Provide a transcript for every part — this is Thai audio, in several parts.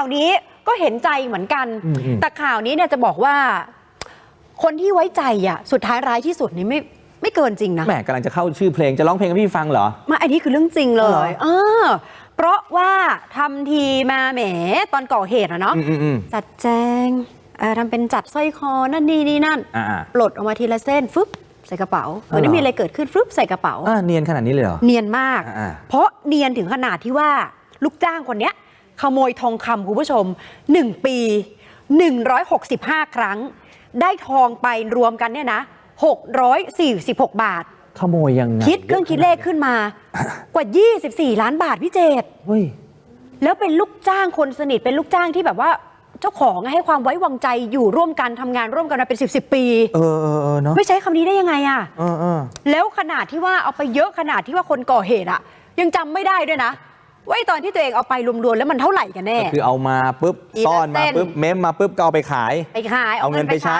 าวนี้ก็เห็นใจเหมือนกันอืมอืมแต่ข่าวนี้เนี่ยจะบอกว่า คนที่ไว้ใจอะสุดท้ายร้ายที่สุดนี่ไม่ไม่เกินจริงนะแหมกำลังจะเข้าชื่อเพลงจะร้องเพลงให้พี่ฟังเหรอมาอันนี้คือเรื่องจริงเลอ๋อเหรอยเออเพราะว่าทำทีมาแหมตอนก่อเหตุอะเนาะอืมอืมอืมจัดแจงเอ่อทำเป็นจัดสร้อยคอนั่นนี่นี่นั่นอ่าอ่าปลดออกมาทีละเส้นฟึบใส่กระเป๋าเหมือนอ๋อเหรอไม่มีอะไรเกิดขึ้นฟึบใส่กระเป๋าอ่าเนียนขนาดนี้เลยเหรอเนียนมากอ่าเพราะเนียนถึงขนาดที่ว่าลูกจ้างคนเนี้ย ขโมยทองคำคุณผู้ชม 1 ปี 165 ครั้ง ได้ทองไปรวมกันเนี่ยนะ 646 บาท ขโมยยังไงคิดเครื่องคิดเลขขึ้นมากว่า 24 ล้านบาทพี่เจตเฮ้ยแล้วเป็นลูกจ้างคนสนิทเป็นลูกจ้างที่แบบว่าเจ้าของให้ความไว้วางใจอยู่ร่วมกันทำงานร่วมกันมาเป็น10บปีเออเออเออเนาะไม่ใช้คำนี้ได้ยังไงอะเออเออแล้วขนาดที่ว่าเอาไปเยอะขนาดที่ว่าคนก่อเหตุอะยังจำไม่ได้ด้วยนะ ว่าไอ้ตอนที่ตัวเองเอาไปรวมๆแล้วมันเท่าไหร่กันแน่ ก็คือเอามาปุ๊บทีละซ่อนมาเส้นปุ๊บเมมมาปุ๊บก็เอาไปขาย ไปขายเอาเงินไปใช้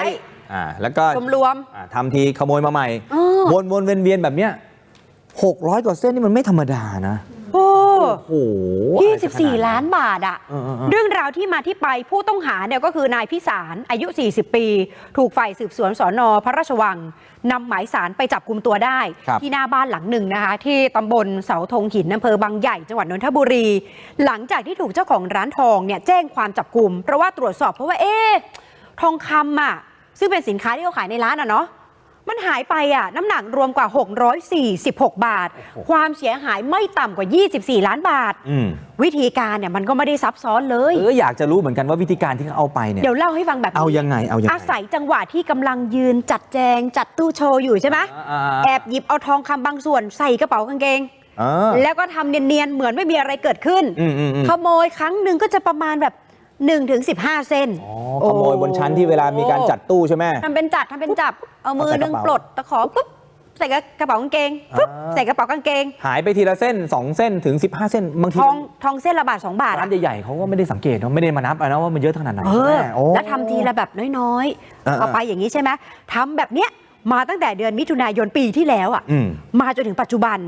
อ่าแล้วก็รวมอ่าทำทีขโมยมาใหม่เออวนวนเวียนเวียนแบบเนี้ยหกร้อยกว่าเส้นนี่มันไม่ธรรมดานะๆ โอ้โอ้โหยี่สิบสี่ล้านบาทอะเออเออเออเรื่องราวที่มาที่ไปผู้ต้องหาเนี่ยก็คือนายพิสารอายุ 40 ปี ถูกฝ่ายสืบสวนสอนอพระราชวังนำหมายสารไปจับกลุ่มตัวได้ครับที่หน้าบ้านหลังหนึ่งนะคะ ที่ตำบลเสาธงหินอำเภอบางใหญ่จังหวัดนนทบุรี หลังจากที่ถูกเจ้าของร้านทองเนี่ยแจ้งความจับกลุ่มเพราะว่าตรวจสอบเพราะว่าเอ๊ะทองคำอะซึ่งเป็นสินค้าที่เขาขายในร้านอะเนาะ มันหายไปอะน้ำหนักรวมกว่า 646 บาท ความเสียหายไม่ต่ำกว่า 24 ล้านบาท อืมวิธีการเนี่ยมันก็ไม่ได้ซับซ้อนเลย เอออยากจะรู้เหมือนกันว่าวิธีการที่เขาเอาไปเนี่ย เดี๋ยวเล่าให้ฟังแบบนี้เอายังไงเอายังไงอาศัยจังหวะที่กำลังยืนจัดแจงจัดตู้โชว์อยู่ใช่ไหมอ่าๆแอบหยิบเอาทองคำบางส่วนใส่กระเป๋ากางเกงเออแล้วก็ทำเนียนๆ เหมือนไม่มีอะไรเกิดขึ้น อืมอืมอืม ขโมยครั้งหนึ่งก็จะประมาณแบบ 1ถึง15เซนอ๋อขโมยบนชั้นที่เวลามีการจัดตู้ใช่ไหมทำเป็นจัดทำเป็นจับ เอามือเอาใส่หนึงกระเป๋าปลดตะขอปุ๊บใส่กระเป๋ากางเกงปุ๊บอ่าใส่กระเป๋ากางเกง หายไปทีละเส้น 2 เส้นถึง 15 เส้นบางทีทองทองเส้นละบาทสองบาทร้าอะนใหญ่ๆเขาก็ไม่ได้สังเกตเนอะไม่ได้มานับอะนะว่ามันเยอะขนาดไหนเอใช่ไหอมโอ้แล้วทำทีละแบบน้อยเออๆเอาไปอย่างนี้ใช่ไหมทำแบบเนี้ยมาตั้งแต่เดือนมิถุนายนปีที่แล้วอะอืมมาจนถึงปัจจุบัน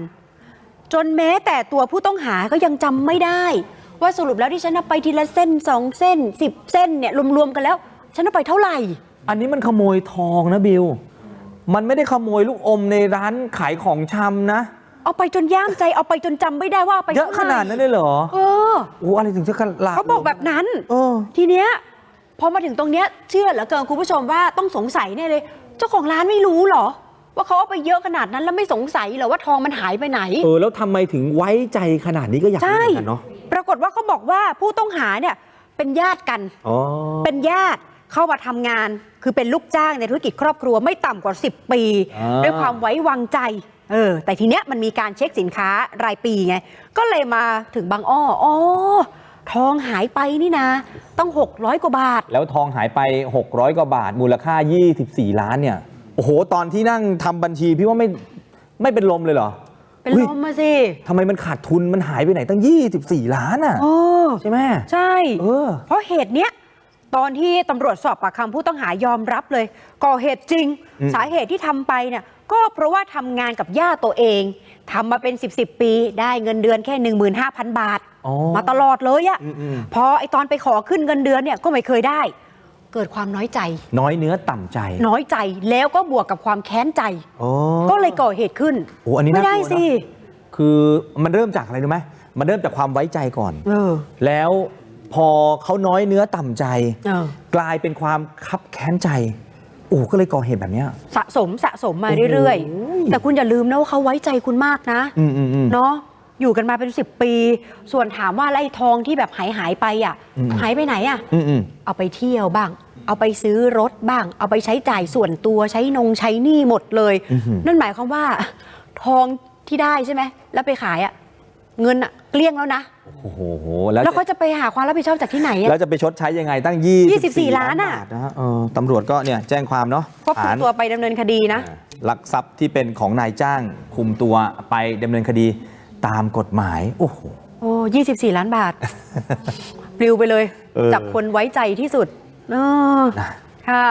จนแม้แต่ตัวผู้ต้องหาก็ยังจำไม่ได้ ว่าสรุปแล้วที่ฉันเอาไปทีละเส้นสองเส้นสิบเส้นเนี่ยรวมๆกันแล้ว ฉันเอาไปเท่าไหร่ อันนี้มันขโมยทองนะบิว มันไม่ได้ขโมยลูกอมในร้านขายของชำนะ เอาไปจนย่ามใจเอาไปจนจำไม่ได้ว่าเอาไปเยอะขนาดนั้นเลยเหรอเออโอ้อะไรถึงจะขนาดเขาบอกแบบนั้น เออ ทีเนี้ยพอมาถึงตรงเนี้ยเชื่อเหลือเกินคุณผู้ชมว่าต้องสงสัยแน่เลย เจ้าของร้านไม่รู้เหรอ ว่าเขาเอาไปเยอะขนาดนั้นแล้วไม่สงสัยเหรอว่าทองมันหายไปไหน เออ แล้วทำไมถึงไว้ใจขนาดนี้ก็อยากรู้ใช่เหมือนกันเนาะปรากฏว่าเขาบอกว่าผู้ต้องหาเนี่ยเป็นญาติกันอ๋อเป็นญาติเข้ามาทำงาน คือเป็นลูกจ้างในธุรกิจครอบครัวไม่ต่ำกว่า 10 ปีอ่าด้วยความไว้วางใจเออแต่ทีเนี้ยมันมีการเช็คสินค้ารายปีไง ก็เลยมาถึงบางอ้ออ๋อทองหายไปนี่นะ ต้อง 600 กว่าบาท แล้วทองหายไป 600 กว่าบาท มูลค่า 24 ล้านเนี่ย โอ้โห ตอนที่นั่งทำบัญชีพี่ว่าไม่ไม่เป็นลมเลยเหรอ เป็นอุ๊ยลมมาสิทำไมมันขาดทุนมันหายไปไหนตั้ง 24 ล้านอะโอ้ใช่ไหมใช่เออเพราะเหตุเนี้ยตอนที่ตำรวจสอบปากคำผู้ต้องหายอมรับเลย ก่อเหตุจริงอืมสาเหตุที่ทำไปเนี่ยก็เพราะว่าทำงานกับย่าตัวเองทำมาเป็น 10บสปีได้เงินเดือนแค่ 15,000 บาทอ๋อมาตลอดเลยอะอืมอืมพอไอตอนไปขอขึ้นเงินเดือนเนี่ยก็ไม่เคยได้ เกิดความน้อยใจ น้อยเนื้อต่ำใจ น้อยใจแล้วก็บวกกับความแค้นใจ โอ้ก็เลยก่อเหตุขึ้นโอ้อันนี้ไม่น่ากลัวได้สิเนอะคือมันเริ่มจากอะไรรู้ไหมมันเริ่มจากความไว้ใจก่อน เออ แล้วพอเขาน้อยเนื้อต่ำใจ เออ กลายเป็นความคับแค้นใจ โอ้ก็เลยก่อเหตุแบบเนี้ย สะสมสะสมมาเรื่อยโอ้ยๆแต่คุณอย่าลืมนะว่าเขาไว้ใจคุณมากนะ อืมอืมอืม เนาะ อยู่กันมาเป็น10ปี ส่วนถามว่าแล้วไอ้ทองที่แบบหายหายไปอะอืมหายไปไหนอะอืมอืมเอาไปเที่ยวบ้าง เอาไปซื้อรถบ้าง เอาไปใช้จ่ายส่วนตัวใช้นงใช้หนี้หมดเลยอื้อหือนั่นหมายความว่า ทองที่ได้ใช่ไหมแล้วไปขายอะเงินอะเกลี้ยงแล้วนะโอ้โหแล้วแล้วเขาจะไปหาความรับผิดชอบจากที่ไหนอะแล้วจะไปชดใช้ยังไงตั้ง24 24ล้านอะบาทนะฮะเออตำรวจก็เนี่ยแจ้งความเนาะควบคุมฐานตัวไปดำเนินคดีนะลักทรัพย์ที่เป็นของนายจ้างคุมตัวไปดำเนินคดี ตามกฎหมาย โอ้โหโอ้ยี่สิบสี่ล้านบาท ปลิวไปเลยเออจากคนไว้ใจที่สุดเออนะค่ะ